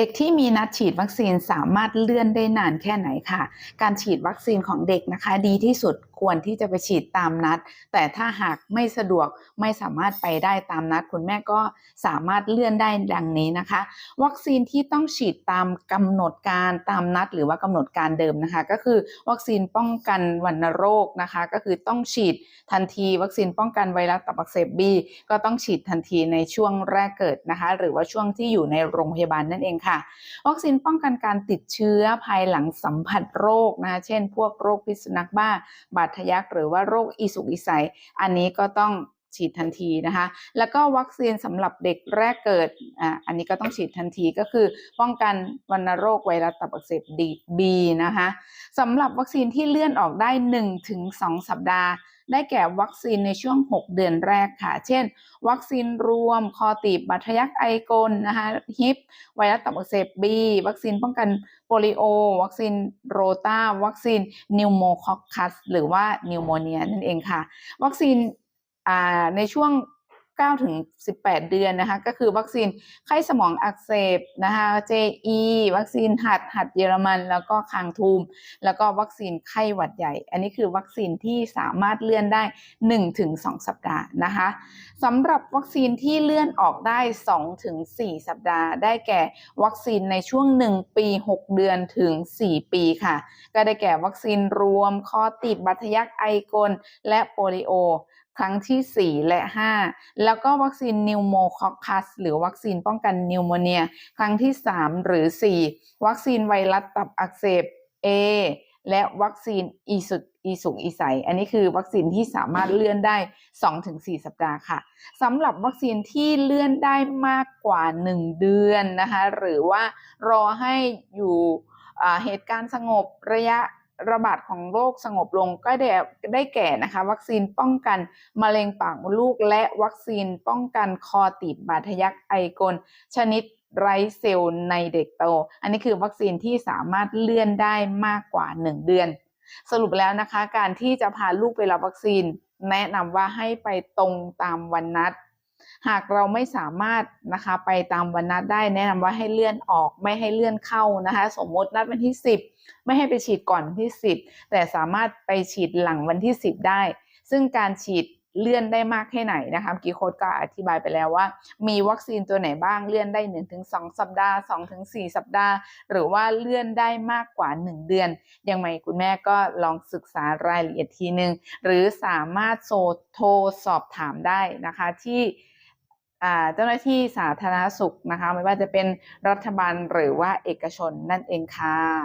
เด็กที่มีนัดฉีดวัคซีนสามารถเลื่อนได้นานแค่ไหนค่ะ การฉีดวัคซีนของเด็กนะคะ ดีที่สุด ควรที่จะไปฉีดตามนัด แต่ถ้าหากไม่สะดวกไม่สามารถไปได้ตามนัด คุณแม่ก็สามารถเลื่อนได้ดังนี้นะคะ วัคซีนที่ต้องฉีดตามกำหนดการตามนัด หรือว่ากำหนดการเดิมนะคะ ก็คือวัคซีนป้องกันวัณโรคนะคะ ก็คือต้องฉีดทันที วัคซีนป้องกันไวรัสตับอักเสบบีก็ต้องฉีดทันทีในช่วงแรกเกิดนะคะ หรือว่าช่วงที่อยู่ในโรงพยาบาลนั่นเองค่ะ วัคซีนป้องกันการติดเชื้อภายหลังสัมผัสโรคนะคะเช่น พวกโรคพิษสุนัขบ้า บาดทะยักหรือว่าโรคอีสุกอีใส อันนี้ก็ต้อง ฉีดทันทีนะคะ แล้วก็วัคซีนสำหรับเด็กแรกเกิดอ่าอันนี้ก็ต้องฉีดทันทีก็คือ ป้องกันวัณโรคไวรัสตับอักเสบดีบีนะคะสำหรับวัคซีนที่เลื่อนออกได้ 1-2 สัปดาห์ได้แก่วัคซีนในช่วง 6 เดือนแรกค่ะ เช่น วัคซีนรวม คอตีบบาดทะยักไอกลนะคะฮิป ไวรัสตับอักเสบบี วัคซีนป้องกันโปลิโอ วัคซีนโรตาวัคซีนนิวโมคอคัส หรือว่านิวโมเนียนั่นเองค่ะ วัคซีน ในช่วง9ถึง18 เดือนนะคะก็คือวัคซีนไข้สมองอักเสบนะคะ JE วัคซีนหัดหัดเยอรมัน แล้วก็คางทูม แล้วก็วัคซีนไข้หวัดใหญ่ อันนี้คือวัคซีนที่สามารถเลื่อนได้ 1-2 สัปดาห์นะคะสำหรับวัคซีนที่เลื่อนออกได้ 2-4 สัปดาห์ ได้แก่วัคซีนในช่วง 1 ปี 6 เดือนถึง 4 ปีค่ะ ก็ได้แก่วัคซีนรวมคอติดบัตยักไอกลและโปลิโอ ครั้งที่ 4 และ 5 แล้วก็วัคซีนนิวโมคอคัสหรือวัคซีนป้องกันนิวโมเนีย ครั้งที่ 3 หรือ 4 วัคซีนไวรัสตับอักเสบ A และวัคซีนอีสุกอีสุกอีใส อันนี้คือวัคซีนที่สามารถเลื่อนได้ 2-4 สัปดาห์ค่ะสำหรับวัคซีนที่เลื่อนได้มากกว่า 1 เดือนนะคะ หรือว่ารอให้อยู่เหตุการณ์สงบระยะ ระบาดของโรคสงบลงก็ได้ได้แก่นะคะ วัคซีนป้องกันมะเร็งปากมดลูก และวัคซีนป้องกันคอตีบบาดทะยักไอกล ชนิดไรเซลล์ในเด็กโต อันนี้คือวัคซีนที่สามารถเลื่อนได้มากกว่า 1 เดือน สรุปแล้วนะคะ การที่จะพาลูกไปรับวัคซีน แนะนำว่าให้ไปตรงตามวันนัด หากเราไม่สามารถนะคะไปตามวันนัดได้แนะนำว่าให้เลื่อนออกไม่ให้เลื่อนเข้านะคะสมมตินัดวันที่ 10 ไม่ให้ไปฉีดก่อนวันที่ 10 แต่สามารถไปฉีดหลังวันที่ 10 ได้ ซึ่งการฉีดเลื่อนได้มากแค่ไหนนะคะกีโคดก็อธิบายไปแล้วว่า มีวัคซีนตัวไหนบ้างเลื่อนได้ 1-2 สัปดาห์ 2-4 สัปดาห์ หรือว่าเลื่อนได้มากกว่า 1 เดือน ยังไงคุณแม่ก็ลองศึกษารายละเอียดทีนึง หรือสามารถโทรสอบถามได้นะคะที่ เจ้าหน้าที่สาธารณสุขนะคะ ไม่ว่าจะเป็นรัฐบาลหรือว่าเอกชนนั่นเองค่ะ